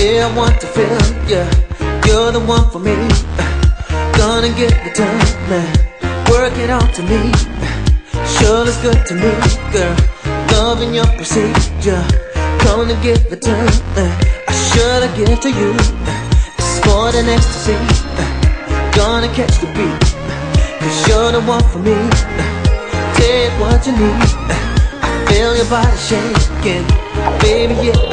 Yeah, I want to feel, yeah, you're the one for me. Gonna get the time, man, work it out to me. Sure looks good to me, girl. Loving your procedure, gonna get the time, man. I should have give to you. It's more than ecstasy. Gonna catch the beat, cause you're the one for me. Take what you need. I feel your body shaking, baby. Yeah,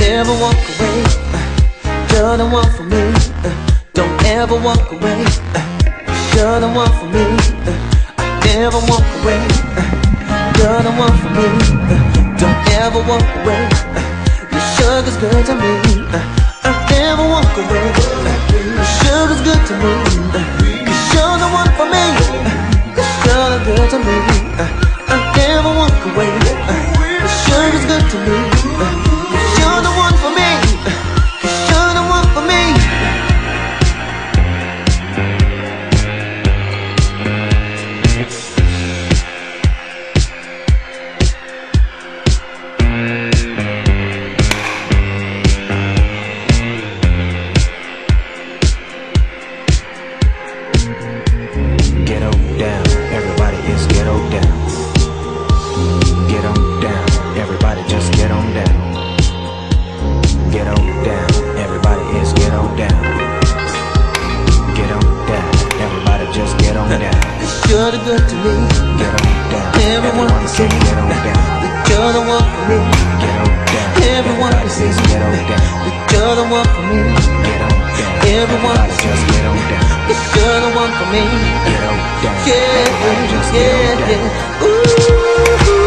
Never walk away. Me. Don't ever walk away. You're the one for me. I never walk away. You're the one for me. Don't ever walk away. Your sugar's good to me. I never walk away. Your sugar's good to me. The good to me. Get on Everyone everyone down. that you're the one for me. Everyone says get that you're the one for me. Everyone can get that you're the one for me. Yeah, yeah, yeah. Ooh.